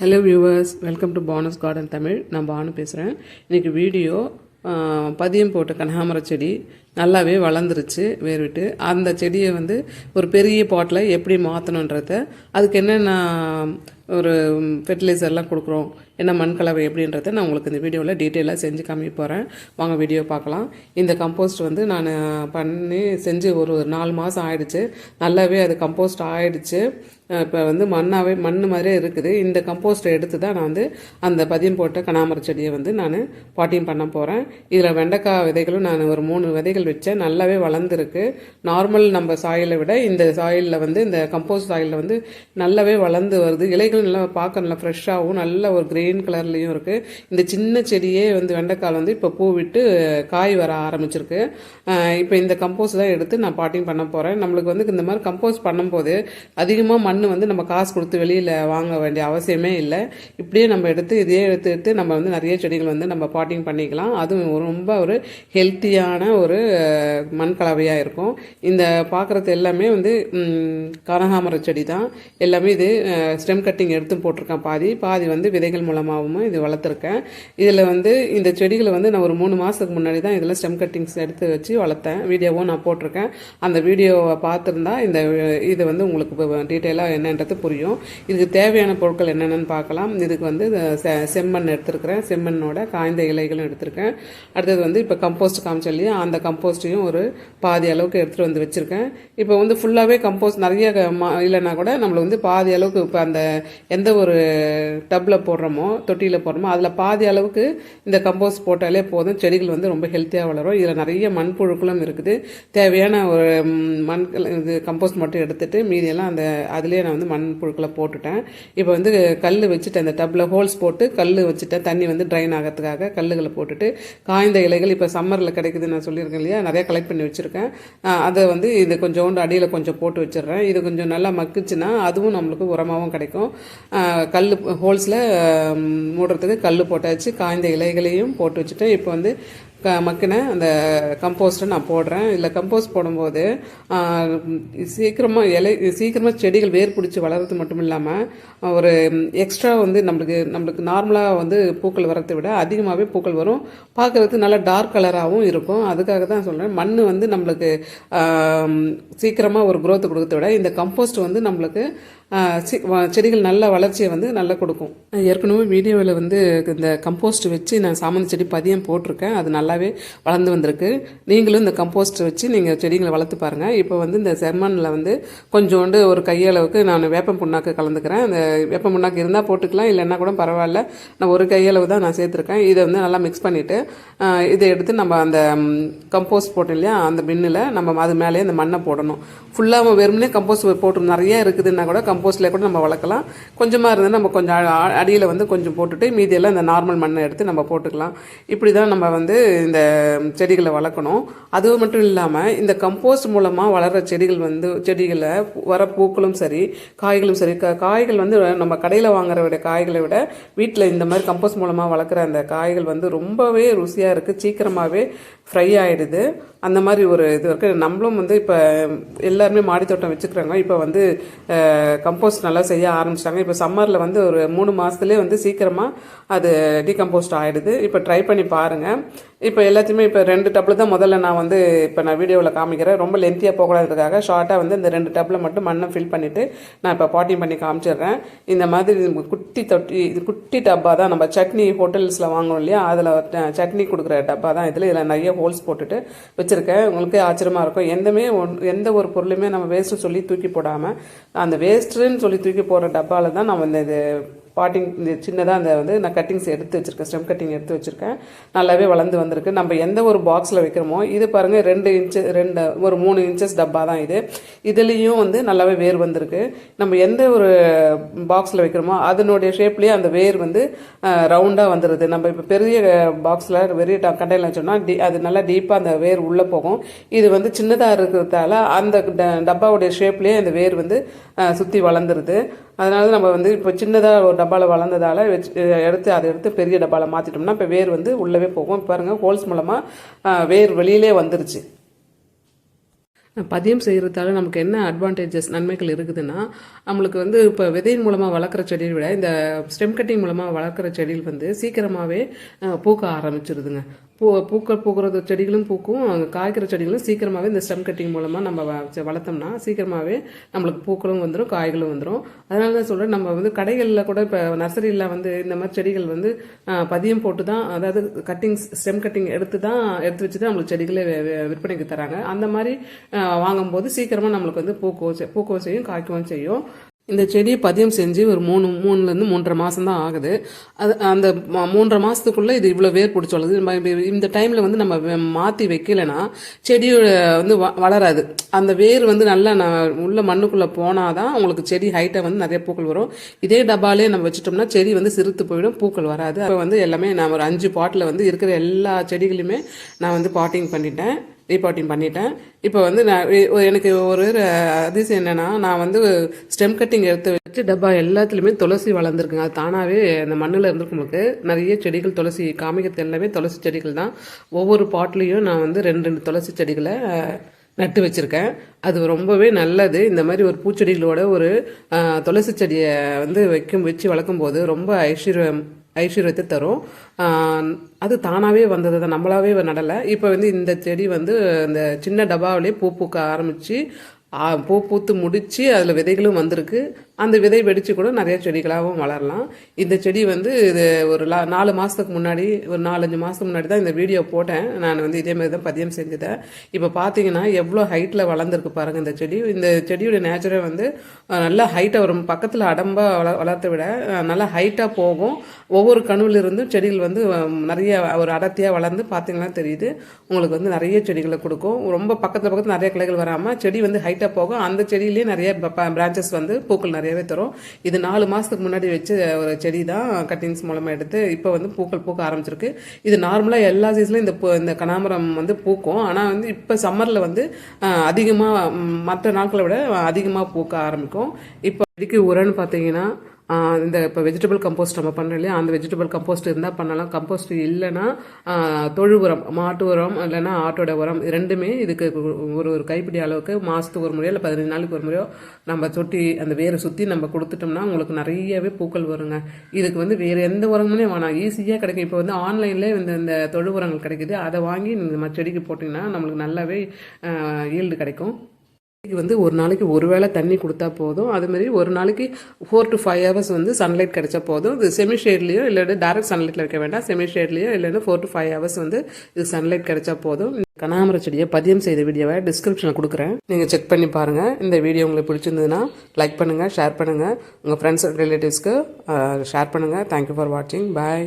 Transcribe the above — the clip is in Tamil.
Hello viewers welcome to bonus garden Tamil நான் பானு பேசுகிறேன் இன்றைக்கி வீடியோ பதியம் போட்ட கனகாமர செடி நல்லாவே வளர்ந்துருச்சு வேறுவிட்டு அந்த செடியை வந்து ஒரு பெரிய பாட்டில் எப்படி மாற்றணுன்றத அதுக்கு என்னென்ன ஒரு ஃபெர்டிலைசர்லாம் கொடுக்குறோம் என்ன மண் கலவை எப்படின்றத நான் உங்களுக்கு இந்த வீடியோவில் டீட்டெயிலாக செஞ்சு காமிக்க போகிறேன் வாங்க வீடியோ பார்க்கலாம். இந்த கம்போஸ்ட் வந்து நான் பண்ணி செஞ்சு ஒரு ஒரு நாலு மாதம் ஆயிடுச்சு. நல்லாவே அது கம்போஸ்ட் ஆயிடுச்சு. இப்போ வந்து மண்ணாகவே மண் மாதிரியே இருக்குது. இந்த கம்போஸ்ட்டை எடுத்து தான் நான் வந்து அந்த பதியம் போட்ட கனாமர செடியை வந்து நான் பாட்டியம் பண்ண போகிறேன் இதில் வெண்டைக்காய் விதைகளும் நான் ஒரு மூணு விதைகள் வச்சேன். நல்லாவே வளர்ந்துருக்கு. நார்மல் நம்ம சாயிலை விட இந்த சாயிலில் வந்து இந்த கம்போஸ்ட் சாயிலில் வந்து நல்லாவே வளர்ந்து வருது. இலைகள் நல்லா பார்க்க நல்லா ஃப்ரெஷ்ஷாகவும் நல்ல ஒரு கிரீன் கலர்லேயும் இருக்குது இந்த சின்ன செடியே வந்து வெண்டைக்காய் வந்து இப்போ பூ விட்டு காய் வர ஆரம்பிச்சிருக்கு. இப்போ இந்த கம்போஸ்ட் தான் எடுத்து நான் பாட்டிங் பண்ண போகிறேன் நம்மளுக்கு வந்து இந்த மாதிரி கம்போஸ்ட் பண்ணும்போது அதிகமாக மண் வந்து நம்ம காசு கொடுத்து வெளியில் வாங்க வேண்டிய அவசியமே இல்லை. இப்படியே நம்ம எடுத்து இதையே எடுத்து எடுத்து நம்ம வந்து நிறைய செடிகள் வந்து நம்ம பாட்டிங் பண்ணிக்கலாம். அதுவும் ரொம்ப ஒரு ஹெல்த்தியான ஒரு மண் கலவையாக இருக்கும். இந்த பார்க்குறது எல்லாமே வந்து கனகாமர செடி தான் எல்லாமே இது ஸ்டெம் கட்டிங் எடுத்து போட்டிருக்கேன் பாதி. பாதி வந்து விதைகள் மூலமாகவும் இது வளர்த்துருக்கேன். இதில் வந்து இந்த செடிகளை வந்து நான் ஒரு மூணு மாதத்துக்கு முன்னாடி தான் இதில் ஸ்டெம் கட்டிங்ஸ் எடுத்து வச்சு வளர்த்தேன். வீடியோவும் நான் போட்டிருக்கேன். அந்த வீடியோவை பார்த்துருந்தா இந்த இது வந்து உங்களுக்கு டீட்டெயிலாக என்னன்றது புரியும். இதுக்கு தேவையான பொருட்கள் என்னென்னு பார்க்கலாம். இதுக்கு வந்து செ- செம்மண் எடுத்திருக்கிறேன். செம்மண்ணோட காய்ந்த இலைகளும் எடுத்திருக்கேன். அடுத்தது வந்து இப்போ கம்போஸ்ட் காமிச்சோம் இல்லையா? அந்த கம்போஸ்ட்டையும் ஒரு பாதி அளவுக்கு எடுத்துகிட்டு வந்து வச்சுருக்கேன். இப்போ வந்து ஃபுல்லாகவே கம்போஸ்ட் நிறைய க- ம- இல்லைன்னா கூட நம்மளுக்கு வந்து பாதி அளவுக்கு இப்போ அந்த எந்த ஒரு டப்பில் போடுறோமோ தொட்டியில் போடுறோமோ அதில் பாதி அளவுக்கு இந்த கம்போஸ்ட் போட்டாலே போதும். செடிகள் வந்து ரொம்ப ஹெல்த்தியாக வளரும். இதில் நிறைய மண்புழுக்களும் இருக்குது. தேவையான ஒரு மண் இது கம்போஸ்ட் மட்டும் எடுத்துகிட்டு மீதியெல்லாம் அந்த அதிலே அதுலேயே நான் வந்து மண் புழுக்களை போட்டுட்டேன். இப்போ வந்து கல் வச்சுட்டு அந்த டப்பில் ஹோல்ஸ் போட்டு கல் வச்சுட்டேன் தண்ணி வந்து ட்ரைன் ஆகிறதுக்காக கல்லுகளை போட்டுட்டு காய்ந்த இலைகள் இப்போ சம்மரில் கிடைக்குது நான் சொல்லியிருக்கேன் இல்லையா? நிறைய கலெக்ட் பண்ணி வச்சுருக்கேன். அதை வந்து இது கொஞ்சோண்டு அடியில் கொஞ்சம் போட்டு வச்சிடுறேன். இது கொஞ்சம் நல்லா மக்குச்சுன்னா அதுவும் நம்மளுக்கு உரமாகவும் கிடைக்கும். கல் ஹோல்ஸில் மூடுறதுக்கு கல் போட்டாச்சு. காய்ந்த இலைகளையும் போட்டு வச்சுட்டேன். இப்போ வந்து க மக்கின அந்த கம்போஸ்ட்டை நான் போடுறேன். இதில் கம்போஸ்ட் போடும்போது சீக்கிரமாக இலை சீக்கிரமாக செடிகள் வேர் பிடிச்சி வளர்றது மட்டும் இல்லாமல் ஒரு எக்ஸ்ட்ரா வந்து நம்மளுக்கு நம்மளுக்கு நார்மலாக வந்து பூக்கள் வரத்தை விட அதிகமாகவே பூக்கள் வரும். பார்க்குறதுக்கு நல்லா டார்க் கலராகவும் இருக்கும். அதுக்காக தான் சொல்கிறேன் மண் வந்து நம்மளுக்கு சீக்கிரமாக ஒரு குரோத்து கொடுக்கறத விட இந்த கம்போஸ்ட் வந்து நம்மளுக்கு செடிகள் நல்ல வளர்ச்சியை வந்து நல்லா கொடுக்கும். ஏற்கனவே வீடியோவில் வந்து இந்த கம்போஸ்ட் வச்சு நான் சாமந்தி செடி பதியம் போட்டிருக்கேன். அது நல்லாவே வளர்ந்து வந்திருக்கு. நீங்களும் இந்த கம்போஸ்ட் வச்சு நீங்கள் செடிகளை வளர்த்து பாருங்கள் இப்போ வந்து இந்த செர்மனில் வந்து கொஞ்சோண்டு ஒரு கையளவுக்கு நான் வேப்பம் புண்ணாக்கு கலந்துக்கிறேன். அந்த வேப்பம் புண்ணாக்கு இருந்தால் போட்டுக்கலாம் இல்லைன்னா கூட பரவாயில்ல. நான் ஒரு கையளவு தான் நான் சேர்த்துருக்கேன். இதை வந்து நல்லா மிக்ஸ் பண்ணிவிட்டு இதை எடுத்து நம்ம அந்த கம்போஸ்ட் போட்டோம் இல்லையா அந்த பின்னில் நம்ம அது மேலேயே அந்த மண்ணை போடணும். ஃபுல்லாக வெறுமனே கம்போஸ்ட் போட்டு நிறைய இருக்குதுன்னா கூட கம்போஸ்டில் கூட நம்ம வளர்க்கலாம். கொஞ்சமாக இருந்தால் நம்ம கொஞ்சம் அடியில் வந்து கொஞ்சம் போட்டுட்டு மீதியெல்லாம் இந்த நார்மல் மண்ணை எடுத்து நம்ம போட்டுக்கலாம். இப்படி தான் நம்ம வந்து இந்த செடிகளை வளர்க்கணும். அது மட்டும் இல்லாமல் இந்த கம்போஸ்ட் மூலமாக வளர்கிற செடிகள் வந்து செடிகளை வர பூக்களும் சரி காய்களும் சரி காய்கள் வந்து நம்ம கடையில் வாங்குற விட காய்களை விட வீட்டில் இந்த மாதிரி கம்போஸ்ட் மூலமாக வளர்க்குற அந்த காய்கள் வந்து ரொம்பவே ருசியாக இருக்குது சீக்கிரமாகவே ஃப்ரை ஆகிடுது அந்த மாதிரி ஒரு இது இருக்குது நம்மளும் வந்து இப்போ எல்லாருமே மாடித்தோட்டம் வச்சுக்கிறாங்க. இப்போ வந்து கம்போஸ்ட் நல்லா செய்ய ஆரம்பிச்சிட்டாங்க. இப்போ சம்மரில் வந்து ஒரு மூணு மாதத்துலேயே வந்து சீக்கிரமாக அது டீகம்போஸ்ட் ஆகிடுது இப்போ ட்ரை பண்ணி பாருங்கள் இப்போ எல்லாத்தையுமே இப்போ ரெண்டு டப்பில் தான் முதல்ல நான் வந்து இப்போ நான் வீடியோவில் காமிக்கிறேன். ரொம்ப லென்த்தியாக போகக்கூடாதுக்காக ஷார்ட்டாக வந்து இந்த ரெண்டு டப்பில் மட்டும் மண்ணை ஃபில் பண்ணிவிட்டு நான் இப்போ பாட்டிங் பண்ணி காமிச்சிடுறேன். இந்த மாதிரி குட்டி தொட்டி இது குட்டி டப்பா தான் நம்ம சட்னி ஹோட்டல்ஸில் வாங்குறோம் இல்லையா? அதில் சட்னி கொடுக்குற டப்பா தான் இதில். இதில் நிறைய ஹோல்ஸ் போட்டுட்டு வச்சுருக்கேன். உங்களுக்கு ஆச்சரியமாக இருக்கும். எந்தமே ஒன் எந்த ஒரு பொருளுமே நம்ம வேஸ்ட்டு சொல்லி தூக்கி போடாமல் அந்த வேஸ்ட்டுன்னு சொல்லி தூக்கி போடுற டப்பாவில் தான் நம்ம இந்த இது பாட்டிங் இந்த சின்னதாக அந்த வந்து நான் கட்டிங்ஸ் எடுத்து வச்சுருக்கேன் ஸ்டெம் கட்டிங் எடுத்து வச்சுருக்கேன். நல்லாவே வளர்ந்து வந்திருக்கு. நம்ம எந்த ஒரு பாக்ஸில் வைக்கிறோமோ இது பாருங்கள் ரெண்டு இன்ச்சு ரெண்டு ஒரு மூணு இன்ச்சஸ் டப்பா தான் இது. இதுலேயும் வந்து நல்லாவே வேர் வந்திருக்கு. நம்ம எந்த ஒரு பாக்ஸில் வைக்கிறோமோ அதனுடைய ஷேப்லேயே அந்த வேர் வந்து ரவுண்டாக வந்துடுது நம்ம இப்போ பெரிய பாக்ஸில் பெரிய கண்டெய்னர் வச்சோம்னா டி அது நல்லா டீப்பாக அந்த வேர் உள்ளே போகும். இது வந்து சின்னதாக இருக்கிறதால அந்த ட- டப்பாவுடைய ஷேப்லேயே அந்த வேர் வந்து சுற்றி வளர்ந்துருது. அதனால நம்ம வந்து இப்போ சின்னதாக ஒரு டப்பாவில் வளர்ந்ததால் வச்சு எடுத்து அதை எடுத்து பெரிய டப்பாவில் மாற்றிட்டோம்னா இப்போ வேர் வந்து உள்ளவே போகும். பாருங்கள் ஹோல்ஸ் மூலமாக வேர் வெளியிலே வந்துருச்சு. பதியம் செய்கிறதால நமக்கு என்ன அட்வான்டேஜஸ் நன்மைகள் இருக்குதுன்னா நம்மளுக்கு வந்து இப்போ விதையின் மூலமாக வளர்க்குற செடியை விட இந்த ஸ்டெம் கட்டிங் மூலமாக வளர்க்குற செடியில் வந்து சீக்கிரமாகவே பூக்க ஆரம்பிச்சிருதுங்க. பூ பூக்கள் பூக்கிறது செடிகளும் பூக்கும். காய்க்கிற செடிகளும் சீக்கிரமாகவே இந்த ஸ்டெம் கட்டிங் மூலமாக நம்ம வளர்த்தோம்னா சீக்கிரமாகவே நம்மளுக்கு பூக்களும் வந்துடும் காய்களும் வந்துடும் அதனால தான் சொல்கிறேன் நம்ம வந்து கடைகளில் கூட இப்போ நர்சரியில் வந்து இந்த மாதிரி செடிகள் வந்து பதியம் போட்டு தான் அதாவது கட்டிங்ஸ் ஸ்டெம் கட்டிங் எடுத்து தான் எடுத்து வச்சு தான் நம்மளுக்கு செடிகளே விற்பனைக்கு தராங்க. அந்த மாதிரி வாங்கும்போது சீக்கிரமாக நம்மளுக்கு வந்து பூக்கவும் செ- பூக்கவும் செய்யும் காய்க்கவும் செய்யும். இந்த செடியை பதியம் செஞ்சு ஒரு மூணு மூணுலேருந்து மூன்றரை மாதம் தான் ஆகுது. அது அந்த மூன்றரை மாதத்துக்குள்ளே இது இவ்வளோ வேர் பிடிச்சி வளருது. நம்ம இந்த டைமில் வந்து நம்ம மாற்றி வைக்கலைன்னா செடியோட வந்து வ- வளராது. அந்த வேர் வந்து நல்லா நான் உள்ள மண்ணுக்குள்ளே போனால் தான் உங்களுக்கு செடி ஹைட்டாக வந்து நிறைய பூக்கள் வரும். இதே டப்பாலே நம்ம வச்சுட்டோம்னா செடி வந்து சிறுத்து போயிடும் பூக்கள் வராது. அப்போ வந்து எல்லாமே நான் ஒரு அஞ்சு பாட்டில் வந்து இருக்கிற எல்லா செடிகளையுமே நான் வந்து பாட்டிங் பண்ணிட்டேன். ரீபாட்டிங் பண்ணிட்டேன். இப்போ வந்து நான் எனக்கு ஒரு அதிசயம் என்னன்னா நான் வந்து ஸ்டெம் கட்டிங் எடுத்து வச்சு டப்பா எல்லாத்துலேயுமே துளசி வளர்ந்துருக்குங்க. அது தானாகவே அந்த மண்ணில் இருந்திருக்கும் நிறைய செடிகள் துளசி காமிக்கிறது எல்லாமே துளசி செடிகள் தான். ஒவ்வொரு பாட்லேயும் நான் வந்து ரெண்டு ரெண்டு துளசி செடிகளை நட்டு வச்சுருக்கேன். அது ரொம்பவே நல்லது. இந்த மாதிரி ஒரு பூச்செடிகளோட ஒரு துளசி செடியை வந்து வைக்கும் வச்சு வளர்க்கும் போது ரொம்ப ஐஸ்வர்யம் ஐஸ்வர்யத்தை தரும். அது தானாகவே வந்தது தான் நம்மளாவே நடலை. இப்போ வந்து இந்த செடி வந்து இந்த சின்ன டப்பாவிலே பூ பூக்க ஆரம்பித்து பூ பூத்து முடித்து அதில் விதைகளும் வந்திருக்கு. அந்த விதை வெடித்து கூட நிறைய செடிகளாகவும் வளரலாம். இந்த செடி வந்து இது ஒரு லா நாலு மாதத்துக்கு முன்னாடி ஒரு நாலஞ்சு மாதத்துக்கு முன்னாடி தான் இந்த வீடியோ போட்டேன். நான் வந்து இதே மாதிரி தான் பதியம் செஞ்சுட்டேன் இப்போ பார்த்தீங்கன்னா எவ்வளோ ஹைட்டில் வளர்ந்துருக்கு பாருங்கள் இந்த செடி. இந்த செடியோட நேச்சரே வந்து நல்லா ஹைட்டாக வரும் பக்கத்தில் அடம்பாக வள வளர்த்த விட நல்லா ஹைட்டாக போகும். ஒவ்வொரு கணுவிலிருந்தும் செடிகள் வந்து நிறைய ஒரு அடர்த்தியாக வளர்ந்து பார்த்தீங்கன்னா தெரியுது. உங்களுக்கு வந்து நிறைய செடிகளை கொடுக்கும். ரொம்ப பக்கத்தில் பக்கத்தில் நிறைய கிளைகள் வராமல் செடி வந்து ஹைட்டாக போகும். அந்த செடியிலேயே நிறைய பிரான்ச்சஸ் வந்து பூக்கள் நிறைய நிறையவே தரும் இது நாலு மாதத்துக்கு முன்னாடி வச்சு ஒரு செடி தான் கட்டிங்ஸ் மூலமாக எடுத்து இப்போ வந்து பூக்கள் பூக்க ஆரம்பிச்சிருக்கு. இது நார்மலாக எல்லா சீசன்லையும் இந்த பூ- இந்த கனாமரம் வந்து பூக்கும். ஆனால் வந்து இப்போ சம்மரில் வந்து அதிகமாக மற்ற நாட்களை விட அதிகமாக பூக்க ஆரம்பிக்கும். இப்போ செடிக்கு உரன்னு பார்த்தீங்கன்னா இந்த இப்போ வெஜிடபிள் கம்போஸ்ட் நம்ம பண்ணுறோம் இல்லையா? அந்த வெஜிடபிள் கம்போஸ்ட் இருந்தால் பண்ணலாம். கம்போஸ்ட் இல்லைன்னா தொழு உரம் மாட்டு உரம் இல்லைன்னா ஆட்டோட உரம் ரெண்டுமே இதுக்கு ஒரு ஒரு கைப்பிடி அளவுக்கு மாதத்துக்கு ஒரு முறையோ இல்லை பதினஞ்சு நாளைக்கு ஒரு முறையோ நம்ம சொட்டி அந்த வேரை சுற்றி நம்ம கொடுத்துட்டோம்னா உங்களுக்கு நிறையவே பூக்கள் வருங்க. இதுக்கு வந்து வேறு எந்த உரமுமே வேணாம். ஈஸியாக கிடைக்கும். இப்போ வந்து ஆன்லைன்லேயே இந்த இந்த தொழு உரங்கள் கிடைக்குது. அதை வாங்கி இந்த செடிக்கு போட்டிங்கன்னா நம்மளுக்கு நல்லாவே ஈல்டு கிடைக்கும். இது வந்து ஒரு நாளைக்கு ஒரு வேளை தண்ணி கொடுத்தா போதும். அதுமாரி மாதிரி ஒரு நாளைக்கு ஃபோர் டு ஃபைவ் ஹவர்ஸ் வந்து சன்லைட் கிடைச்சா போதும். இது செமி ஷேட்லேயோ இல்லை டேரக்ட் சன்லைட்டில் வைக்க வேண்டாம். செமி ஷேட்லேயோ இல்லைன்னா ஃபோர் டு ஃபைவ் ஹவர்ஸ் வந்து இது சன்லைட் கிடைச்சா போதும். கனாமர செடியை பதியம் செய்த வீடியோவை டிஸ்கிரிப்ஷனில் கொடுக்குறேன். நீங்கள் செக் பண்ணி பாருங்கள் இந்த வீடியோ உங்களுக்கு பிடிச்சிருந்ததுன்னா லைக் பண்ணுங்கள் ஷேர் பண்ணுங்கள் உங்கள் ஃப்ரெண்ட்ஸ் ரிலேட்டிவ்ஸ்க்கு ஷேர் பண்ணுங்கள் தேங்க்யூ ஃபார் வாட்சிங் பாய்